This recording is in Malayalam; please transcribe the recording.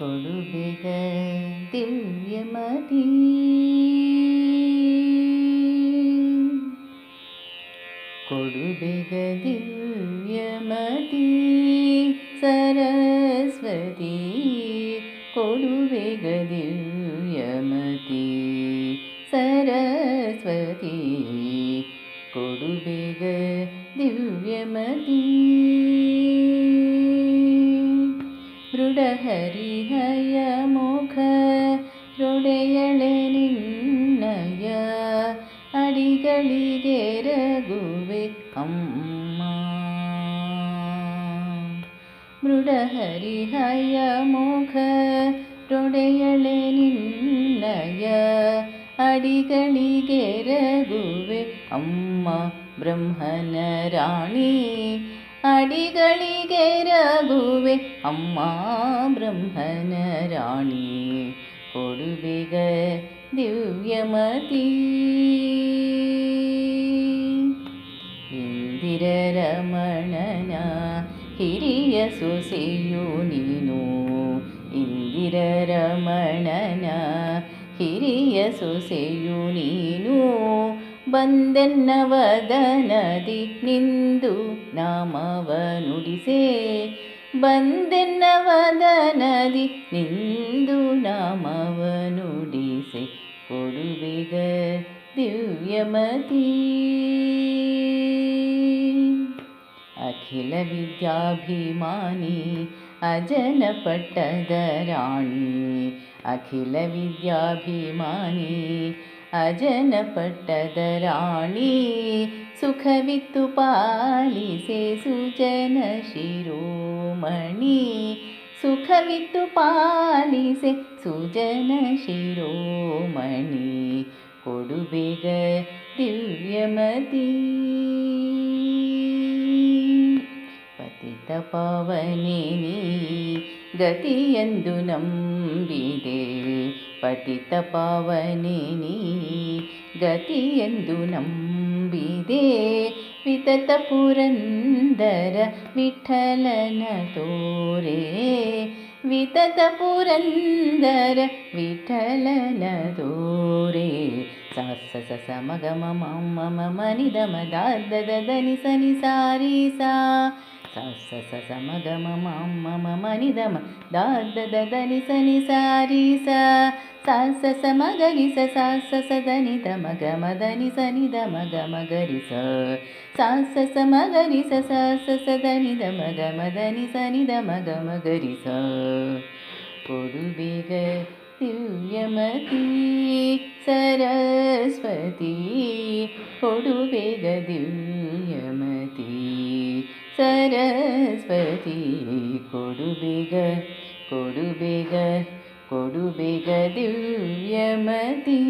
डुबेग दिव्यमती कोडु बेग दिव्यमती सरस्वती कोडु दिव्यमती सरस्वती कोडुबेग दिव्यमती ഹരിഹയ മുഖ ഹൃദയളിന്നയ അടികളിരകുവെ അമ്മ. മൃഡ ഹരിഹയ മുഖ ഹൃദയളിന്നയ അടികളിരകുവെ അമ്മ. ബ്രഹ്മനരാണി ಅಡಿಗಳಿಗೆ ರಘುವೆ ಅಮ್ಮ ಬ್ರಹ್ಮನ ರಾಣಿ ಕೊಡುವೆಗ ದಿವ್ಯಮತಿ ಇಂದಿರರಮಣನ ಹಿರಿಯ ಸೊಸೆಯು ನೀನು ಇಂದಿರರಮಣನ ಹಿರಿಯ ಸೊಸೆಯು ನೀನು ಬಂದೆನ್ನ ವದನದಿ ನಿಂದು ನಾಮವ ನುಡಿಸೆ ಬಂದೆನ್ನ ವದನದಿ ನಿಂದು ನಾಮವ ನುಡಿಸೆ ಕೊಡುವೆಗ ದಿವ್ಯಮತಿ. अखिलविद्याभिमानी अजनपट्टदराणि अखिलविद्याभिमानी अजनपट्टदराणि सुखवित्तुपालिसे सुजनशिरोमणि। सुखवित्तुपालिसे सुजनशिरोमणि। कोडुबेग दिव्यमती। ಪಾವನೆ ನೀ ಗತಿಯೆಂದು ನಂಬಿದೆ ಪತಿತ ಪಾವನೆ ನೀ ಗತಿಯೆಂದು ನಂಬಿದೆ ವಿತತ ಪುರಂದರ ವಿಠಲನ ತೋರೆ ವಿತತ ಪುರಂದರ ವಿಠಲನ ತೋರೆ ಸ ಸ ಸ ಸ ಮಗ ಮಮ ಮಮ ಮನಿದ ಮದ ದದ ದನಿ ಸನಿ ಸಾರಿ ಸಾ ಸ ಸ ಸ ಸ ಮಗ ಮಮ ಮಮ ಮನಿದ ಮ ದ ದ ದನಿ ಸನಿ ಸಾರಿ ಸಾ ಸ ಸ ಸ ಮಗರಿ ಸ ಸ ಸ ಸ ದನಿ ದ ಮಗ ಮದನಿ ಸನಿ ದ ಮಗ ಮಗರಿ ಸ ಸ ಸ ಸ ಮಗರಿ ಸ ಸ ಸ ಸ ದನಿ ದ ಮಗ ಮದನಿ ಸನಿ ದ ಮಗ ಮಗರಿ ಸ ಕೊಡುಬೇಗ ದಿವ್ಯಮತಿ ಸರಸ್ವತಿ ಕೊಡುಬೇಗ ದಿವ್ಯಮತಿ സരസ്വതി കൊടുബിക കൊടുബിക കൊടുബിക ദിവ്യമതി.